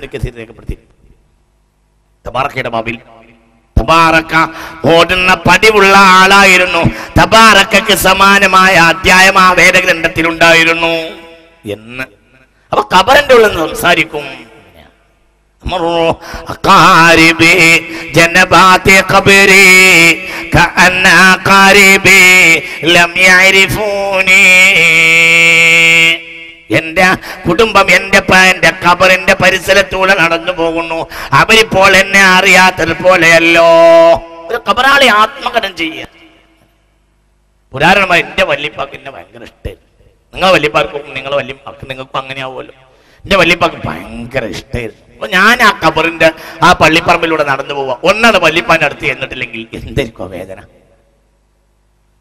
എനിക്ക് രേഖപ്പെടുത്തി തബാറക്കയുടെ ബാബിൽ തബാറക്ക ഓടുന്ന പതിവുള്ള ആളായിരുന്നു തബാറക്കക്ക് സമാനമായ അധ്യായം ആ വേദഗ്രന്ഥത്തിലുണ്ടായിരുന്നു എന്ന് അപ്പൊ കബറിന്റെ ഉള്ളിൽ നിന്ന് സംസാരിക്കും مر أقاربي جنبات قبري كأن أقاربي لم يعرفوني എന്റെ കുടുംബം എന്റെ എന്റെ കബറിന്റെ പരിസരത്തൂടെ നടന്നു പോകുന്നു. അവരിപ്പോൾ എന്നെ അറിയാത്തത് പോലെയല്ലോ. ഒരു കബറാളി ആത്മകഥം ചെയ്യുക പുരാതനമായി എന്റെ വല്യപ്പാക്ക് എന്നെ ഭയങ്കര ഇഷ്ടമായിരുന്നു നിങ്ങൾ വല്യപ്പാർക്കും നിങ്ങൾ വല്യപ്പാക്ക് നിങ്ങൾക്കും അങ്ങനെ ആവുമല്ലോ എന്റെ വല്യപ്പാക്ക് ഭയങ്കര ഇഷ്ടമായിരുന്നു അപ്പൊ ഞാൻ ആ കബറിന്റെ ആ പള്ളിപ്പറമ്പിലൂടെ നടന്നു പോവാ. ഒന്നാണ് വല്യപ്പാന്റെ അടുത്ത് ചെന്നിട്ടില്ലെങ്കിൽ എന്തായിരിക്കും വേദന.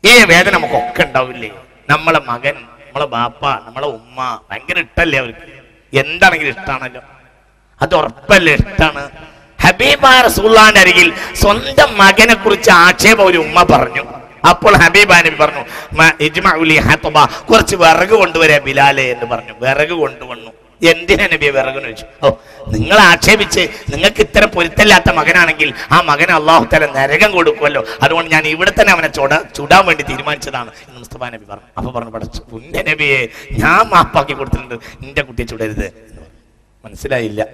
ഈ വേദന നമുക്കൊക്കെ ഉണ്ടാവില്ലേ? നമ്മളെ മകൻ നമ്മളെ ബാപ്പ നമ്മളെ ഉമ്മ ഭയങ്കര ഇഷ്ടല്ലേ അവർക്ക്? എന്താണെങ്കിലും ഇഷ്ടമാണല്ലോ അത് ഉറപ്പല്ലേ ഇഷ്ടമാണ് ഹബീബ റസൂള്ളാന്റെ അരികിൽ സ്വന്തം മകനെ കുറിച്ച് ആക്ഷേപം ഒരു ഉമ്മ പറഞ്ഞു. അപ്പോൾ ഹബീബ നബി പറഞ്ഞു കുറച്ച് വിറക് കൊണ്ടുവരാ ബിലാലെ എന്ന് പറഞ്ഞു. വിറക് കൊണ്ടുവന്നു എന്തിനാ നബിയെ വിറകെന്ന് ചോദിച്ചു? ഓ നിങ്ങൾ ആക്ഷേപിച്ച് നിങ്ങൾക്ക് ഇത്ര പൊരുത്തല്ലാത്ത മകനാണെങ്കിൽ ആ മകന് അള്ളാഹു തല നരകം കൊടുക്കുമല്ലോ അതുകൊണ്ട് ഞാൻ ഇവിടെ തന്നെ അവനെ ചുട ചുടാൻ വേണ്ടി തീരുമാനിച്ചതാണ് എന്ന് മുസ്തഫ നബി പറഞ്ഞു. അപ്പൊ പറഞ്ഞു പഠിച്ചു ഉന്റെ നബിയെ ഞാൻ മാപ്പാക്കി കൊടുത്തിട്ടുണ്ട്. നിന്റെ കുട്ടിയെ ചുടരുത്. മനസ്സിലായില്ല.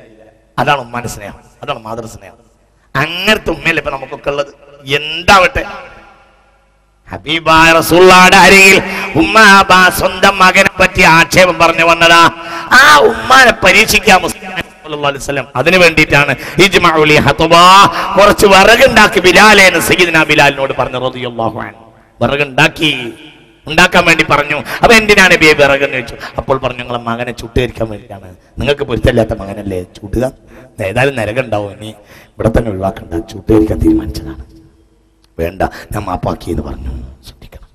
അതാണ് ഉമ്മാന്റെ സ്നേഹം. അതാണ് മാതൃ സ്നേഹം. അങ്ങനത്തെ ഉമ്മയല്ലേ ഇപ്പൊ നമുക്കൊക്കെ ഉള്ളത്? എന്താവട്ടെ? ഹബീബായ റസൂള്ളാടെ അരികിൽ ഉമ്മാബ സ്വന്തം മകനെ പറ്റി ആക്ഷേപം പറഞ്ഞു വന്നതാ. ആ ഉമ്മാനെ പരീക്ഷിക്കാൻ അതിനു വേണ്ടിയിട്ടാണ് കുറച്ച് വിറകുണ്ടാക്കി ബിലാലെ എന്ന് ബിലാലിനോട് പറഞ്ഞു അൻഹു. വിറകുണ്ടാക്കി ഉണ്ടാക്കാൻ വേണ്ടി പറഞ്ഞു. അപ്പൊ എന്തിനാണ് നബിയെ വിറകെന്ന് ചോദിച്ചു? അപ്പോൾ പറഞ്ഞു നിങ്ങളെ മകനെ ചുട്ടുകരിക്കാൻ വേണ്ടിയിട്ടാണ്. നിങ്ങൾക്ക് പൊരുത്തല്ലാത്ത മകനല്ലേ? ചൂട്ടുക ഏതായാലും നിരകുണ്ടാവും ഇനി. ഇവിടെ തന്നെ ഒഴിവാക്കണ്ട. ചുട്ടുകരിക്കാൻ തീരുമാനിച്ചതാണ്. വേണ്ട. ഞാൻ മാപ്പാക്കി എന്ന് പറഞ്ഞു. ശ്രദ്ധിക്കണം.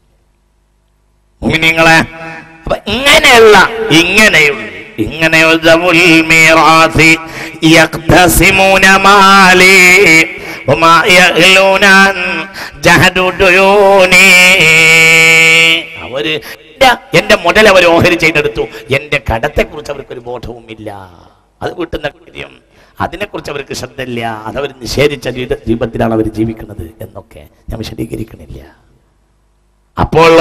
അപ്പൊ ഇങ്ങനെയുള്ള ഇങ്ങനെയുള്ള അവർ എന്റെ മുതൽ അവർ ഓഹരി ചെയ്തെടുത്തു. എന്റെ കടത്തെക്കുറിച്ച് അവർക്കൊരു ബോധവുമില്ല. അത് കിട്ടുന്ന കാര്യം അതിനെക്കുറിച്ച് അവർക്ക് ശ്രദ്ധയില്ല. അതവർ നിഷേധിച്ച ജീവിത ജീവിതത്തിലാണ് അവർ ജീവിക്കുന്നത് എന്നൊക്കെ ഞാൻ വിശദീകരിക്കണില്ല. അപ്പോൾ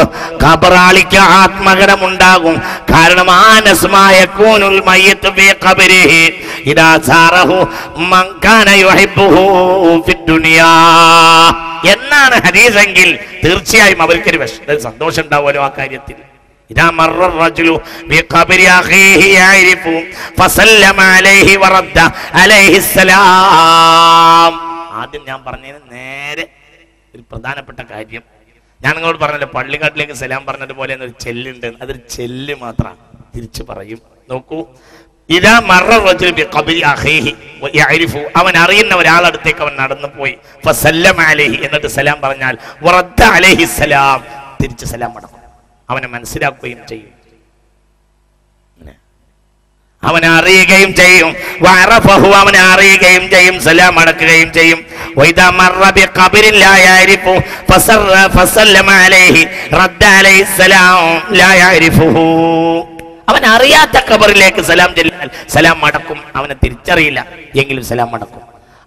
കബറാളിക്ക് ആത്മകടം ഉണ്ടാകും കാരണം ആനസ്മായ കൂനുൽ ഫീ ഖബരിഹി ഇദാ എന്നാണ് ഹദീസെങ്കിൽ തീർച്ചയായും അവർക്കൊരു സന്തോഷം ഉണ്ടാവുമല്ലോ ആ കാര്യത്തിൽ. إذا مر الرجل بقبر أخيه يعرف فسلم عليه ورد عليه السلام ആദ്യം ഞാൻ പറഞ്ഞതിന് നേരെ ഒരു പ്രധാനപ്പെട്ട കാര്യം ഞാൻ നിങ്ങളോട് പറഞ്ഞല്ലോ പള്ളിക്കാട്ടിലേക്ക് സലാം പറഞ്ഞതുപോലെ ഒരു ചെല്ലുണ്ട് അതൊരു ചെല്ല് മാത്രമാണ് തിരിച്ചു പറയും നോക്കൂ ഇതാ മറ റജുൽ ബി ഖബരി അഖീഹി വയഅരിഫു അവൻ അറിയുന്ന ഒരാളടുത്തേക്ക് അവൻ നടന്നു പോയി ഫസല്ലമ അലൈഹി എന്നിട്ട് സലാം പറഞ്ഞാൽ വറദ്ദ അലൈഹി സലാം തിരിച്ച് സലാം മടക്കും അവനെ മനസ്സിലാക്കുകയും ചെയ്യും. അവനെ അറിയുകയും ചെയ്യും. വഅറഫഹു അവനെ അറിയുകയും ചെയ്യും. സലാം അടക്കുകയും ചെയ്യും. ഫസറ ഫസല്ലമ അലൈഹി അലൈഹി സലാം അവൻ അറിയാത്ത ഖബറിലേക്ക് സലാം ചെല്ലാൽ സലാം അടക്കും. അവനെ തിരിച്ചറിയില്ല. എങ്കിലും സലാം മടക്കും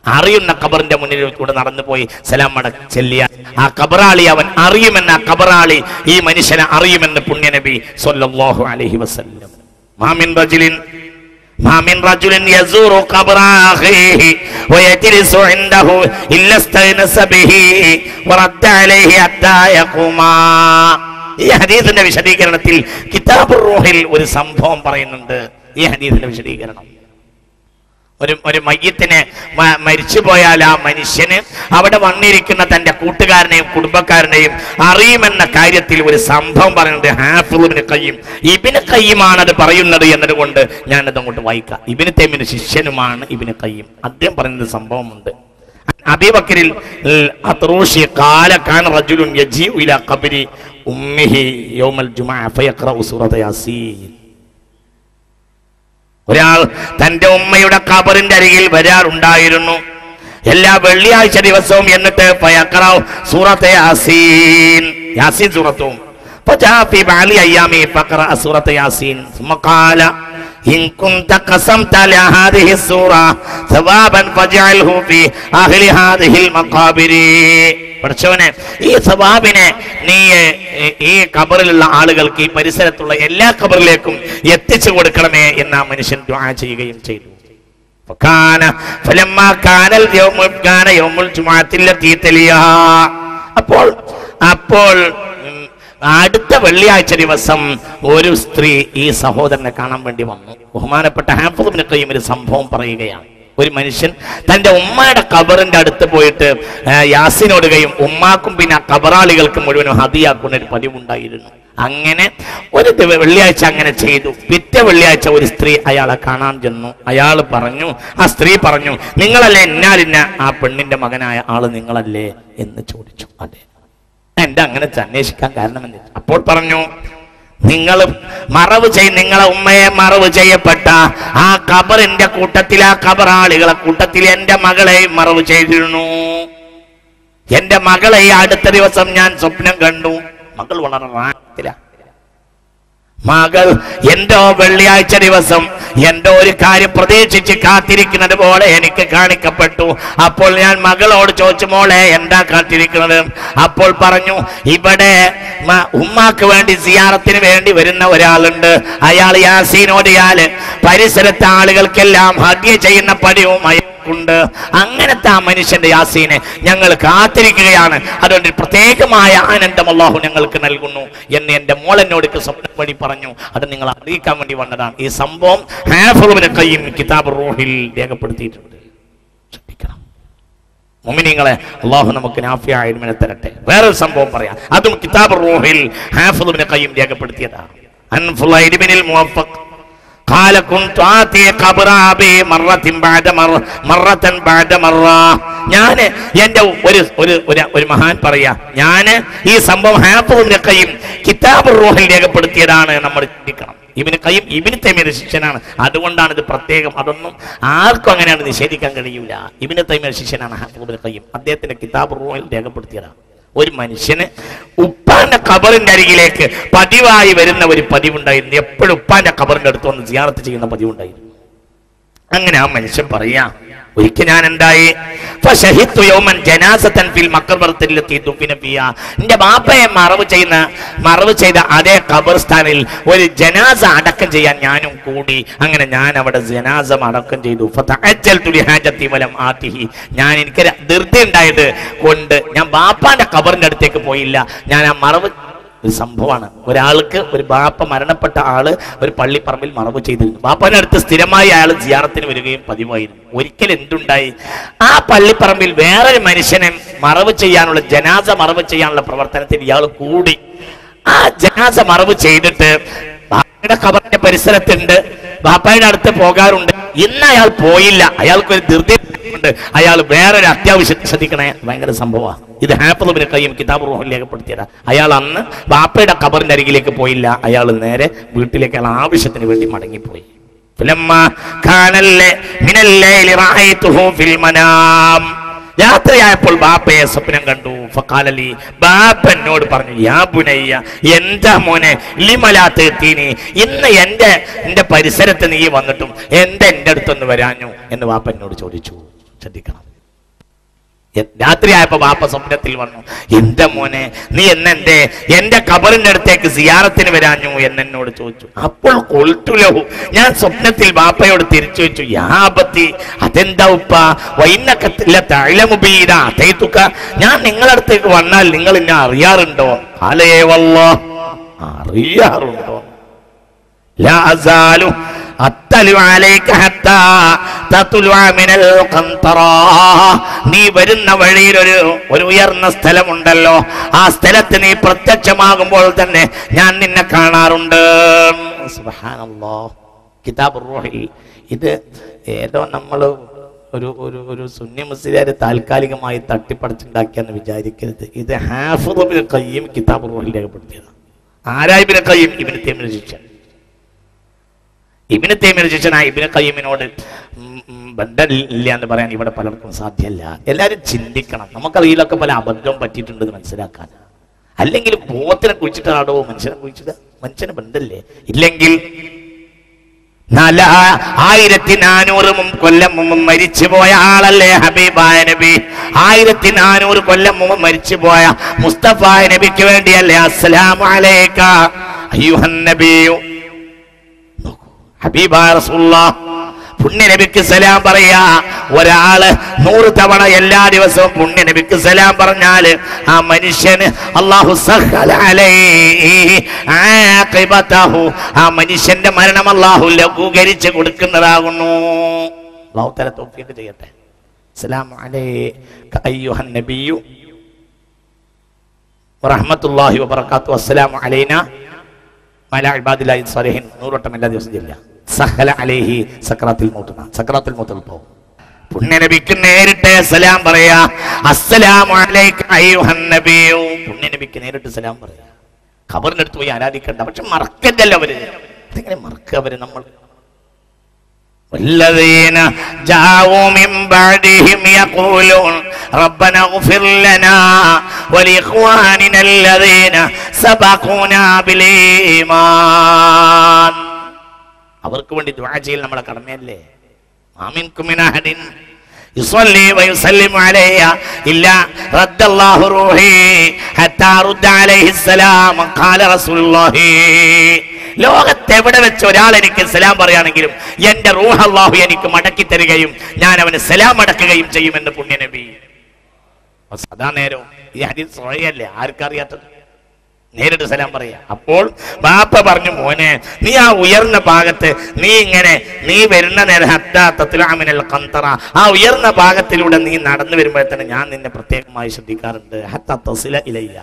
അറിയുന്ന കബറിന്റെ മുന്നിലൂടെ നടന്നുപോയി. സലാം മട ചെല്ലിയ. ആ കബറാളി അവൻ അറിയുമെന്ന ആ കബറാളി ഈ മനുഷ്യനെ അറിയുമെന്ന് പുണ്യനബി സൊല്ലാഹു അലഹി വസ്ല്ലം. മാമിൻ റജിലിൻ മാമിൻ റജുലിൻ യസൂറു ഖബറാഹി വയജ്ലിസു ഇൻദഹു ഇല്ല ഇസ്തൈനസ ബിഹി വറദ്ദ അലൈഹി ഹത്താ യഖുമാ. ഈ ഹദീസിന്റെ വിശദീകരണത്തിൽ കിതാബുർ റൂഹിൽ ഒരു സംഭവം പറയുന്നുണ്ട്. ഈ ഹദീസിന്റെ വിശദീകരണം. ഒരു ഒരു മയ്യത്തിനെ മരിച്ചുപോയാൽ മരിച്ചു പോയാൽ ആ മനുഷ്യന് അവിടെ വന്നിരിക്കുന്ന തന്റെ കൂട്ടുകാരനെയും കുടുംബക്കാരനെയും അറിയുമെന്ന കാര്യത്തിൽ ഒരു സംഭവം പറയുന്നത് ഹാഫിളിന് കയ്യും ഇബിന് കയ്യുമാണ് അത് പറയുന്നത് എന്നതുകൊണ്ട് ഞാനത് അങ്ങോട്ട് വായിക്കാം. ഇബിന് തേമിന് ശിഷ്യനുമാണ് ഇബിന് കയ്യും അദ്ദേഹം പറയുന്നത് സംഭവമുണ്ട്. അബിബക്കരിൽ യജീഉ ഇലാ ഖബരി ഉമ്മിഹി യൗമൽ ജുമാ ഫയഖറഉ സൂറത യാസീൻ. ഒരാൾ തന്റെ ഉമ്മയുടെ കബറിന്റെ അരികിൽ വരാറുണ്ടായിരുന്നു. എല്ലാ വെള്ളിയാഴ്ച ദിവസവും എന്നിട്ട് സൂറത്തെ യാസീൻ. യാസീൻ സൂറത്തും. യാസീൻ. أيامه فقرأ سورة ياسين ثم قال إن كنت قسمت لهذه السورة ثوابا فاجعله في أهل هذه المقابر പഠിച്ചവനെ ഈ സവാബിനെ നീ ഏ, ഈ കബറിലുള്ള ആളുകൾക്ക് ഈ പരിസരത്തുള്ള എല്ലാ കബറിലേക്കും എത്തിച്ചു കൊടുക്കണമേ എന്ന് ആ മനുഷ്യൻ ദുആ ചെയ്യുകയും ചെയ്തു فكان فلما كان اليوم كان يوم الجمعة التي تليها അപ്പോൾ അപ്പോൾ ഉം, അടുത്ത വെള്ളിയാഴ്ച ദിവസം ഒരു സ്ത്രീ ഈ സഹോദരനെ കാണാൻ വേണ്ടി വന്നു. ബഹുമാനപ്പെട്ട ഹാഫുദിന് കയ്യും ഒരു സംഭവം പറയുകയാണ്. ഒരു മനുഷ്യൻ തന്റെ ഉമ്മയുടെ കബറിന്റെ അടുത്ത് പോയിട്ട് യാസിനോടുകയും ഉമ്മാക്കും പിന്നെ കബറാളികൾക്ക് മുഴുവനും ഹതിയാക്കുന്ന ഒരു പതിവുണ്ടായിരുന്നു. അങ്ങനെ ഒരു വെള്ളിയാഴ്ച അങ്ങനെ ചെയ്തു. പിറ്റേ വെള്ളിയാഴ്ച ഒരു സ്ത്രീ അയാളെ കാണാൻ ചെന്നു. അയാൾ പറഞ്ഞു ആ സ്ത്രീ പറഞ്ഞു നിങ്ങളല്ലേ എന്നാലിന്ന ആ പെണ്ണിന്റെ മകനായ ആൾ നിങ്ങളല്ലേ? എന്ന് ചോദിച്ചു. അതെ. എന്റെ അങ്ങനെ അന്വേഷിക്കാൻ കാരണമെന്ന് അപ്പോൾ പറഞ്ഞു നിങ്ങൾ മറവ് ചെയ് നിങ്ങളെ ഉമ്മയെ മറവ് ചെയ്യപ്പെട്ട ആ കബറിന്റെ കൂട്ടത്തിൽ ആ കബറാളികളെ കൂട്ടത്തിൽ എന്റെ മകളെയും മറവ് ചെയ്തിരുന്നു. എന്റെ മകളെ അടുത്ത ദിവസം ഞാൻ സ്വപ്നം കണ്ടു. മകൾ വളരെ റാത്തില മകൾ എന്തോ വെള്ളിയാഴ്ച ദിവസം എന്തോ ഒരു കാര്യം പ്രതീക്ഷിച്ച് കാത്തിരിക്കുന്നത് പോലെ എനിക്ക് കാണിക്കപ്പെട്ടു. അപ്പോൾ ഞാൻ മകളോട് ചോദിച്ചു മോളെ എന്താ കാത്തിരിക്കുന്നത്? അപ്പോൾ പറഞ്ഞു ഇവിടെ ഉമ്മാക്ക് വേണ്ടി സിയാറത്തിന് വേണ്ടി വരുന്ന ഒരാളുണ്ട്. അയാൾ യാസീനോടിയാൽ പരിസരത്തെ ആളുകൾക്കെല്ലാം ഹദ്യ ചെയ്യുന്ന പടിയും അയാൾക്കുണ്ട് അങ്ങനത്തെ ആ മനുഷ്യന്റെ യാസീനെ ഞങ്ങൾ കാത്തിരിക്കുകയാണ്. അതുകൊണ്ട് പ്രത്യേകമായ ആനന്ദം അള്ളാഹു ഞങ്ങൾക്ക് നൽകുന്നു എന്ന് എന്റെ മോളെന്നോട് സ്വപ്നം വഴി പറഞ്ഞു. അത് നിങ്ങൾ അറിയിക്കാൻ വേണ്ടി വന്നതാണ്. ഈ സംഭവം ഹാഫുവിനെ കിതാബ് റൂഹിൽ രേഖപ്പെടുത്തിയിട്ടുണ്ട്. ശ്രദ്ധിക്കണം. അള്ളാഹു നമുക്ക് നാഫിയായ തരട്ടെ. വേറൊരു സംഭവം പറയാം. അതും കിതാബ് റൂഹിൽ ഹാഫുദിനെ കയ്യും രേഖപ്പെടുത്തിയതാണ്. അൻ ഫുലൈദ് ബിനിൽ മുവഫഖ് قال كنت آتي قبر أبي مرة بعد مرة مرة بعد مرة ഞാന് എന്റെ ഒരു ഒരു ഒരു- ഒരു മഹാൻ പറയാ ഞാന് ഈ സംഭവം ഹാഫിന്റെ കയ്യും കിതാബ് റൂഹിൽ രേഖപ്പെടുത്തിയതാണ് നമ്മൾ ചിന്തിക്കണം ഇവന് കയ്യും ഇവന് തൈമിയുടെ ശിഷ്യനാണ് അതുകൊണ്ടാണ് ഇത് പ്രത്യേകം അതൊന്നും ആർക്കും അങ്ങനെയാണ് നിഷേധിക്കാൻ കഴിയൂല ഇവന് തൈമിയുടെ ശിഷ്യനാണ് ഹാഫിബിന് കയ്യും അദ്ദേഹത്തിന്റെ കിതാബ് റൂഹിൽ രേഖപ്പെടുത്തിയതാണ് ഒരു മനുഷ്യന് ഉപ്പാന്റെ കബറിന്റെ അരികിലേക്ക് പതിവായി വരുന്ന ഒരു പതിവുണ്ടായിരുന്നു. എപ്പോഴും ഉപ്പാന്റെ കബറിന്റെ അടുത്ത് വന്ന് സിയാറത്ത് ചെയ്യുന്ന പതിവുണ്ടായിരുന്നു. അങ്ങനെ ആ മനുഷ്യൻ പറയാ ഒരിക്കൽ ഞാൻ എന്തായി എന്റെ ബാപ്പയെ മറവ് ചെയ്യുന്ന മറവ് ചെയ്ത അതേ ഖബർസ്ഥാനിൽ ഒരു ജനാസ അടക്കം ചെയ്യാൻ ഞാനും കൂടി. അങ്ങനെ ഞാൻ അവിടെ ജനാസ അടക്കം ചെയ്തു. ഞാൻ എനിക്ക് ധൃതി ഉണ്ടായത് കൊണ്ട് ഞാൻ ബാപ്പാന്റെ ഖബറിന്റെ അടുത്തേക്ക് പോയില്ല. ഞാൻ ആ മറവ് ഒരു സംഭവമാണ്. ഒരാൾക്ക് ഒരു ബാപ്പ മരണപ്പെട്ട ആൾ ഒരു പള്ളിപ്പറമ്പിൽ മറവ് ചെയ്തിരുന്നു ബാപ്പന്റെ അടുത്ത് സ്ഥിരമായി അയാൾ ജിയാറത്തിന് വരികയും പതിവായിരുന്നു. ഒരിക്കൽ എന്തുണ്ടായി? ആ പള്ളിപ്പറമ്പിൽ വേറൊരു മനുഷ്യനെ മറവ് ചെയ്യാനുള്ള ജനാസ മറവ് ചെയ്യാനുള്ള പ്രവർത്തനത്തിൽ ഇയാൾ കൂടി. ആ ജനാസ മറവ് ചെയ്തിട്ട് ബാപ്പയുടെ ഖബറിന്റെ പരിസരത്തുണ്ട്. ബാപ്പയുടെ അടുത്ത് പോകാറുണ്ട്. ഇന്ന് അയാൾ പോയില്ല. അയാൾക്ക് ഒരു ധൃതി അയാൾ വേറൊരു അത്യാവശ്യം ശ്രദ്ധിക്കണേ. ഭയങ്കര സംഭവമാണ്. ഇത് ഹാപ്പതിനെ കഴിയും കിതാബ് റോഹം രേഖപ്പെടുത്തിയത്. അയാൾ അന്ന് ബാപ്പയുടെ കബറിന്റെ അരികിലേക്ക് പോയില്ല. അയാൾ നേരെ വീട്ടിലേക്ക് അയാൾ ആവശ്യത്തിന് വേണ്ടി മടങ്ങിപ്പോയി. ഫിലമ്മ കാണല്ലേ മിനല്ലേ ഫിൽ രാത്രിയായപ്പോൾ ബാപ്പയെ സ്വപ്നം കണ്ടു. ഫക്കാലലി ബാപ്പ എന്നോട് പറഞ്ഞു യാ പുനയ്യ എന്താ മോനെ ലിമലാത്തീനി ഇന്ന് എന്റെ എന്റെ പരിസരത്ത് നീ വന്നിട്ടും എന്താ എന്റെ അടുത്തൊന്ന് വരാഞ്ഞു. എന്ന് ബാപ്പ എന്നോട് ചോദിച്ചു. ശ്രദ്ധിക്കണം. രാത്രിയായപ്പോ ബാപ്പ സ്വപ്നത്തിൽ വന്നു. എന്റെ മോനെ നീ എന്നെ എന്റെ കബറിന്റെ അടുത്തേക്ക് സിയാറത്തിന് വരാഞ്ഞു എന്നോട് ചോദിച്ചു. അപ്പോൾ കൊൽത്തുലഹു ഞാൻ സ്വപ്നത്തിൽ ബാപ്പയോട് തിരിച്ചു വെച്ചു യാപത്തി അതെന്താ ഉപ്പ? വൈന്നക്കത്തില്ല തഴലമുപീരാ അതേത്തുക്ക ഞാൻ നിങ്ങളടുത്തേക്ക് വന്നാൽ നിങ്ങൾ എന്നെ അറിയാറുണ്ടോ? അലേ വല്ലോ അറിയാറുണ്ടോ? ലാസാലും അത്തലു ആലേക്ക് ഹത്താ നീ വരുന്ന വഴിയിൽ ഒരു ഒരു ഉയർന്ന സ്ഥലമുണ്ടല്ലോ. ആ സ്ഥലത്ത് നീ പ്രത്യക്ഷമാകുമ്പോൾ തന്നെ ഞാൻ നിന്നെ കാണാറുണ്ട്. കിതാബ് ഇത് ഏതോ നമ്മൾ ഒരു ഒരു ഒരു സുന്നി മുസ്ലിയാർ താൽക്കാലികമായി തട്ടിപ്പടച്ചുണ്ടാക്കിയെന്ന് വിചാരിക്കരുത്. ഇത് ഹാഫുബിൻ കയ്യും കിതാബ് റോഹിൽ രേഖപ്പെടുത്തിയത്. ആരായിബിന് കയ്യും ഇവന് തേമിന് ശിക്ഷൻ ഇവന് തേമിന് ശിക്ഷനായ ഇബിന് കയ്യമിനോട് ബന്ധമില്ല എന്ന് പറയാൻ ഇവിടെ പലർക്കും സാധ്യമല്ല. എല്ലാവരും ചിന്തിക്കണം. നമുക്കറിയിലൊക്കെ പല അബദ്ധവും പറ്റിയിട്ടുണ്ടെന്ന് മനസ്സിലാക്കാൻ. അല്ലെങ്കിൽ പോത്തിനെ കുഴിച്ചിട്ടാണോ മനുഷ്യനെ കുഴിച്ചിട്ട് മനുഷ്യന് ബന്ധമില്ലേ? ഇല്ലെങ്കിൽ നാല ആയിരത്തി നാനൂറ് കൊല്ലം മുമ്പ് മരിച്ചു പോയ ആളല്ലേ ഹബീബായ നബി? ആയിരത്തി നാനൂറ് കൊല്ലം മുമ്പ് മരിച്ചു പോയ മുസ്തഫായ നബിക്ക് വേണ്ടിയല്ലേ? അസ്സലാമു അലൈക. അയ്യുഹൻ നബിയു ഹബീബായ റസൂലുള്ളാഹ് പുണ്യ നബിക്ക് സലാം പറയാ. ഒരാൾ നൂറ് തവണ എല്ലാ ദിവസവും പുണ്യ നബിക്ക് സലാം പറഞ്ഞാൽ ആ മനുഷ്യന് അള്ളാഹു അലൈഹി. ആ മനുഷ്യന്റെ മരണം അള്ളാഹു ലഘൂകരിച്ച് കൊടുക്കുന്നതാകുന്നു. അള്ളാഹു തല ചെയ്യട്ടെ. സലാം വബറകാത്തു അസ്സലാമു അലൈന. മല നൂറോട്ടം എല്ലാ ദിവസവും ചെല്ലുക. സഹല അലൈഹി സക്രാത്തിൽ മൗത്തുന സക്രാത്തിൽ മൗത്തിൽ പോകും പുണ്യനബിക്ക് നേരിട്ട് സലാം പറയാ അസ്സലാമു അലൈക അയ്യുഹൻ നബിയു പുണ്യനബിക്ക് നേരിട്ട് സലാം പറയാ ഖബറിന്റെ അടുത്ത് പോയി ആരാധിക്കണ്ട പക്ഷെ മറക്കണ്ടല്ലോ അവര് അതെങ്ങനെ മറക്കുക അവര് നമ്മൾ والذين جاءوا من بعدهم يقولون ربنا اغفر لنا ولإخواننا الذين سبقونا بالإيمان അവർക്ക് വേണ്ടി ദുആ ചെയ്യൽ നമ്മളെ കടമയല്ലേ? മാമിൻ മിൻ അഹദിൻ. യുസല്ലി വയുസല്ലിമു അലയ്യ ഇല്ല റദ്ദല്ലാഹു റൂഹി ഹത്താ റുദ്ദ അലൈഹി സലാം ഖാല റസൂലുള്ളാഹി. ലോകത്ത് എവിടെ വെച്ച് ഒരാൾ എനിക്ക് സലാം പറയുകയാണെങ്കിലും എന്റെ റൂഹ് അള്ളാഹു എനിക്ക് മടക്കി തരികയും ഞാൻ അവന് സലാം മടക്കുകയും ചെയ്യുമെന്ന് പുണ്യനബി. സദാ നേരം ഈ ഹരി സ്വയല്ലേ ആർക്കറിയാത്തത്? നേരിട്ട് സലാം പറയാ. അപ്പോൾ ബാപ്പ പറഞ്ഞു മോനെ നീ ആ ഉയർന്ന ഭാഗത്ത് നീ ഇങ്ങനെ നീ വരുന്ന നേരം ഹത്താത്തത്തിലാമിനൽ കന്തറ ആ ഉയർന്ന ഭാഗത്തിലൂടെ നീ നടന്നു വരുമ്പോഴത്തേന് ഞാൻ നിന്നെ പ്രത്യേകമായി ശ്രദ്ധിക്കാറുണ്ട്. ഹത്ത തസില ഇലയ്യ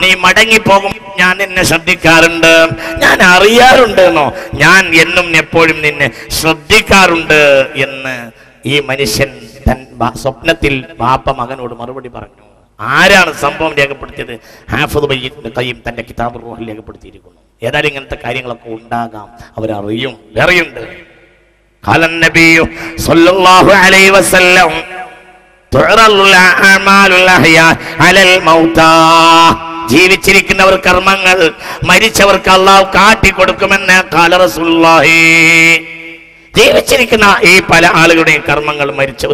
നീ മടങ്ങി പോകും ഞാൻ നിന്നെ ശ്രദ്ധിക്കാറുണ്ട്. ഞാൻ അറിയാറുണ്ട് എന്നോ ഞാൻ എന്നും എപ്പോഴും നിന്നെ ശ്രദ്ധിക്കാറുണ്ട് എന്ന് ഈ മനുഷ്യൻ തൻ സ്വപ്നത്തിൽ ബാപ്പ മകനോട് മറുപടി പറഞ്ഞു. ആരാണ് സംഭവം രേഖപ്പെടുത്തിയത്? ഹാഫുദ് ബയ്യത്തിന്റെ കയ്യും തന്റെ കിതാബ് റൂഹിൽ രേഖപ്പെടുത്തിയിരിക്കുന്നു. ഏതായാലും ഇങ്ങനത്തെ കാര്യങ്ങളൊക്കെ ഉണ്ടാകാം. അവരറിയും. വേറെയുണ്ട്. കാലം നബിയു സല്ലല്ലാഹു അലൈഹി വസല്ലം അലൽ മൗതാ ജീവിച്ചിരിക്കുന്നവർ കർമ്മങ്ങൾ മരിച്ചവർക്ക് അള്ളാഹു കാട്ടിക്കൊടുക്കുമെന്ന് കാല റസൂലുള്ളാഹി. ജീവിച്ചിരിക്കുന്ന ഈ പല ആളുകളുടെയും കർമ്മങ്ങൾ മരിച്ചവർ